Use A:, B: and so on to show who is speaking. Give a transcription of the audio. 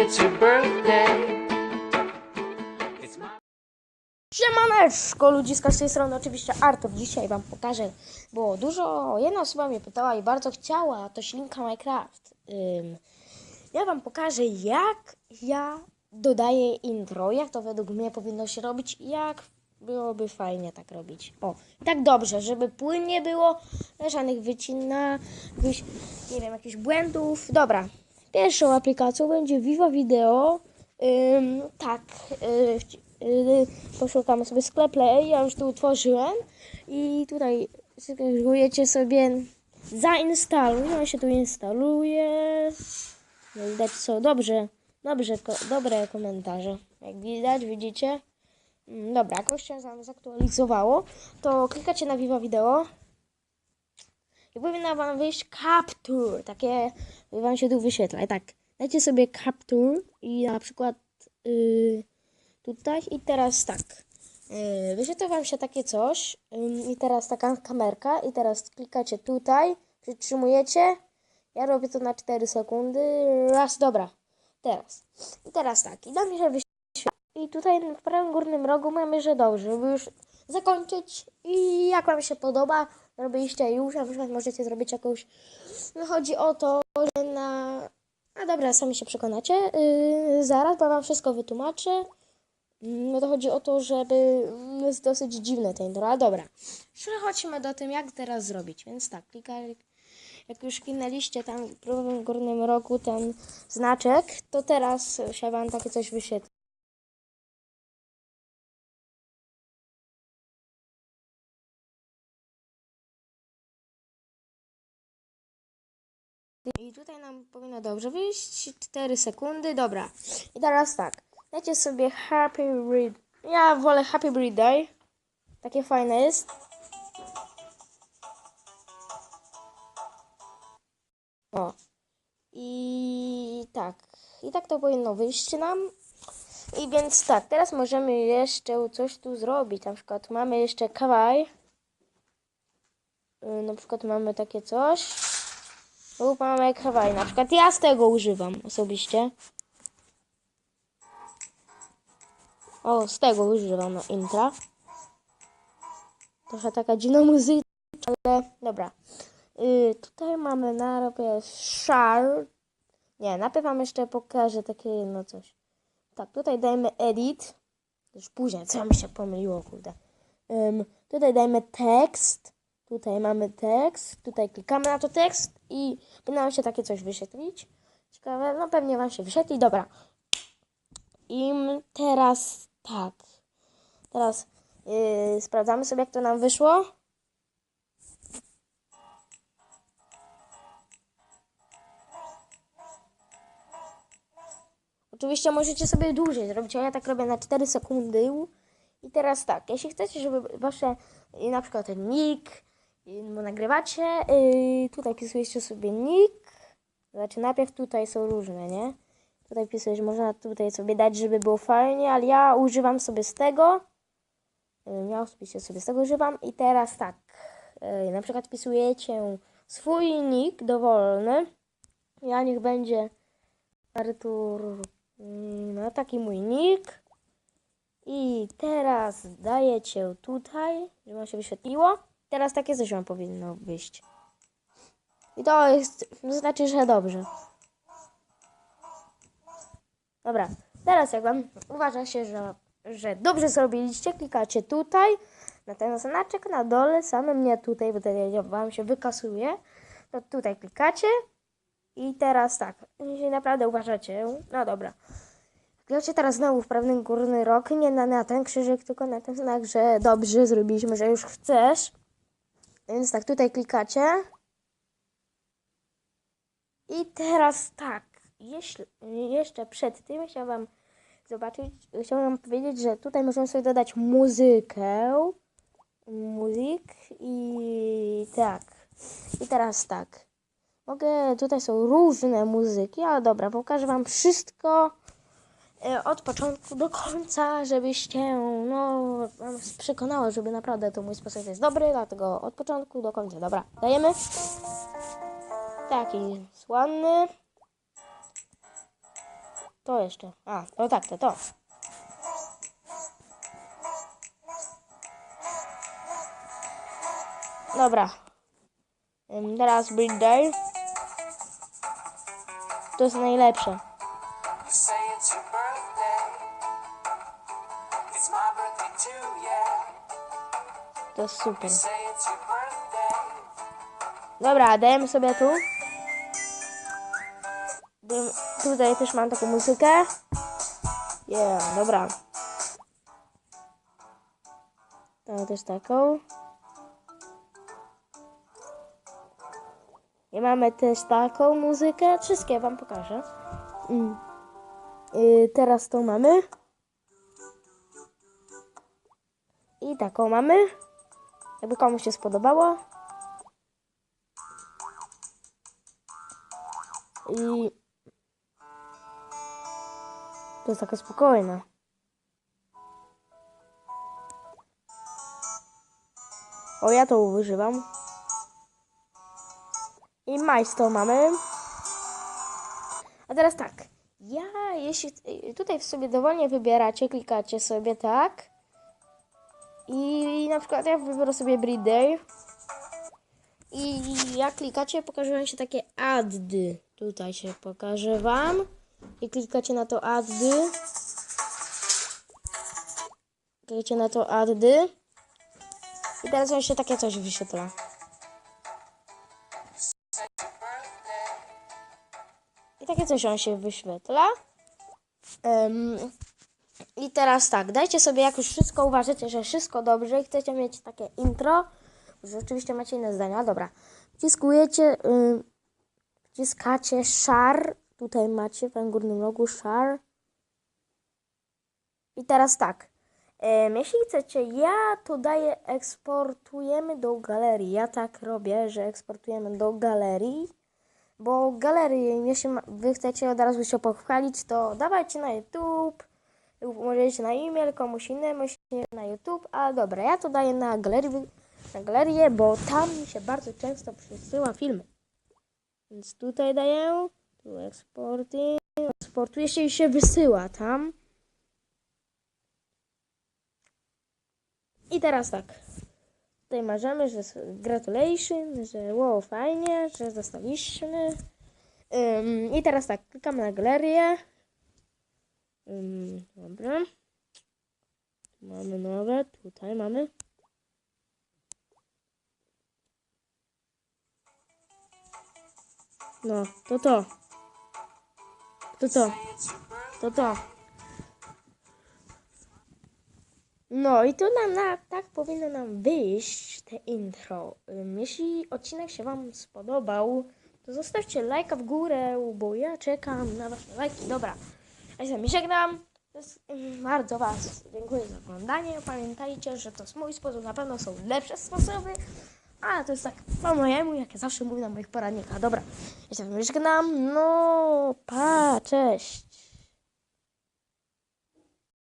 A: it's your birthday.
B: Siemaneczko, ludziska z tej strony, oczywiście Artur. Dzisiaj wam pokażę, bo dużo, jedna osoba mnie pytała i bardzo chciała, to ślinka Minecraft. Ym, ja wam pokażę, jak ja dodaję intro, jak to według mnie powinno się robić i jak byłoby fajnie tak robić. O, tak dobrze, żeby płynnie było, żadnych wycina, jakichś, nie wiem, jakichś błędów. Dobra, pierwszą aplikacją będzie Viva Video. Ym, tak, yy, yy, poszukamy sobie sklep Play, ja już tu utworzyłem i tutaj skakujecie sobie zainstaluj, on się tu instaluje. No widać co, dobrze, dobrze, ko, dobre komentarze. Jak widać, widzicie? Mm, Dobra, jakoś się nam zaktualizowało, to klikacie na Viva Video i powinna wam wyjść Capture, takie wam się tu wyświetla. I tak, dajcie sobie Capture i na przykład yy, tutaj i teraz tak. Yy, wyświetla wam się takie coś yy, i teraz taka kamerka i teraz klikacie tutaj, przytrzymujecie. Ja robię to na 4 sekundy. Raz, dobra. Teraz. I teraz tak. I mi się wyświetla. I tutaj w prawym górnym rogu mamy, że dobrze, żeby już zakończyć. I jak Wam się podoba, robiliście już, a na przykład możecie zrobić jakąś. No chodzi o to, że na. A dobra, sami się przekonacie. Yy, zaraz, bo Wam wszystko wytłumaczę. Mm, No to chodzi o to, żeby mm, jest dosyć dziwne te intro, dobra. Przechodźmy do tym, jak teraz zrobić. Więc tak, klikaj, jak już kliknęliście tam w górnym rogu ten znaczek, to teraz się Wam takie coś wyświetli. I tutaj nam powinno dobrze wyjść. 4 sekundy, dobra. I teraz tak. Dajcie sobie Happy Read. Ja wolę Happy Birthday. Takie fajne jest. O. I tak. I tak to powinno wyjść nam. I więc tak, teraz możemy jeszcze coś tu zrobić. Na przykład mamy jeszcze kawaj. Y, Na przykład mamy takie coś. Lub mamy kawaj. Na przykład ja z tego używam osobiście. O, z tego używam na intra. Trochę taka dziwna muzyka, ale dobra. Y, tutaj mamy na shard. Nie, najpierw wam jeszcze pokażę takie jedno coś. Tak, tutaj dajmy edit. Już później, co mi się pomyliło, kurde. Ym, tutaj dajmy tekst. Tutaj mamy tekst. Tutaj klikamy na to tekst i powinno się takie coś wyświetlić. Ciekawe, no pewnie wam się wyświetli. Dobra. I teraz tak. Teraz yy, sprawdzamy sobie, jak to nam wyszło. Oczywiście możecie sobie dłużej zrobić, a ja tak robię na 4 sekundy. I teraz tak, jeśli chcecie, żeby wasze na przykład nick, bo nagrywacie, y, tutaj pisujecie sobie nick. Znaczy najpierw tutaj są różne, nie? Tutaj pisujesz, można tutaj sobie dać, żeby było fajnie, ale ja używam sobie z tego. Y, Ja osobiście sobie z tego używam. I teraz tak, y, na przykład wpisujecie swój nick dowolny. Ja niech będzie Artur, mm, no taki mój nick. I teraz dajecie tutaj, żeby wam się wyświetliło. Teraz takie coś wam powinno wyjść. I to jest, znaczy, że dobrze. Dobra, teraz jak wam uważa się, że, że dobrze zrobiliście, klikacie tutaj, na ten znaczek na dole, samym nie tutaj, bo wtedy wam się wykasuje. To tutaj klikacie i teraz tak, jeśli naprawdę uważacie, no dobra. Klikacie teraz znowu w prawny górny rok, nie na, na ten krzyżyk, tylko na ten znak, że dobrze zrobiliśmy, że już chcesz. Więc tak, tutaj klikacie. I teraz tak, jeśli, jeszcze przed tym chciałam zobaczyć, chciałam powiedzieć, że tutaj możemy sobie dodać muzykę. Muzyk i tak. I teraz tak. Mogę, tutaj są różne muzyki, ale dobra, pokażę wam wszystko od początku do końca, żebyście, no, przekonało, żeby naprawdę to mój sposób jest dobry, dlatego od początku do końca. Dobra, dajemy. Taki sławny. to jeszcze. A, no tak, to to. Dobra. Teraz Birthday. To jest najlepsze. To super. Dobra, dajemy sobie tu. Tutaj też mam taką muzykę. Yeah, dobra. To też taką. I mamy też taką muzykę. Wszystkie wam pokażę. Mm. Y, teraz tą mamy. Taką mamy. Jakby komuś się spodobało. I to jest taka spokojna. O, ja to używam. I majstą mamy. A teraz tak. Ja, jeśli tutaj w sobie dowolnie wybieracie, klikacie sobie tak. I na przykład ja wybiorę sobie Breed. I jak klikacie, pokaże wam się takie addy. Tutaj się pokaże wam. I klikacie na to addy. Klikacie na to addy. I teraz wam się takie coś wyświetla. I takie coś wam się wyświetla. Em, I teraz tak, dajcie sobie, jak już wszystko uważacie, że wszystko dobrze i chcecie mieć takie intro, że oczywiście macie inne zdania, dobra. Wciskujecie, y, wciskacie share, tutaj macie w tym górnym rogu share. I teraz tak, em, jeśli chcecie, ja to daję, eksportujemy do galerii. Ja tak robię, że eksportujemy do galerii. Bo galerii, jeśli wy chcecie od razu się pochwalić, to dawajcie na YouTube, lub możecie na e-mail komuś innemu, na YouTube, a dobra, ja to daję na galerię, na galerię, bo tam mi się bardzo często przesyła filmy. Więc tutaj daję, tu eksporty, eksportuje się i się wysyła tam. I teraz tak. Tutaj marzymy, że gratulation, że wow, fajnie, że zostaliśmy. Ym, I teraz tak, klikam na galerię. Ym, dobra. Mamy nowe, tutaj mamy. No, to to. To to. To to. No i tu nam na, tak powinno nam wyjść te intro. Jeśli odcinek się Wam spodobał, to zostawcie lajka w górę, bo ja czekam na Wasze lajki. Dobra, ja się z żegnam. Ym, Bardzo Was dziękuję za oglądanie. Pamiętajcie, że to jest mój sposób, na pewno są lepsze sposoby. A to jest tak po mojemu, jak ja zawsze mówię na moich poradnikach. Dobra, ja się z żegnam. No, pa, cześć.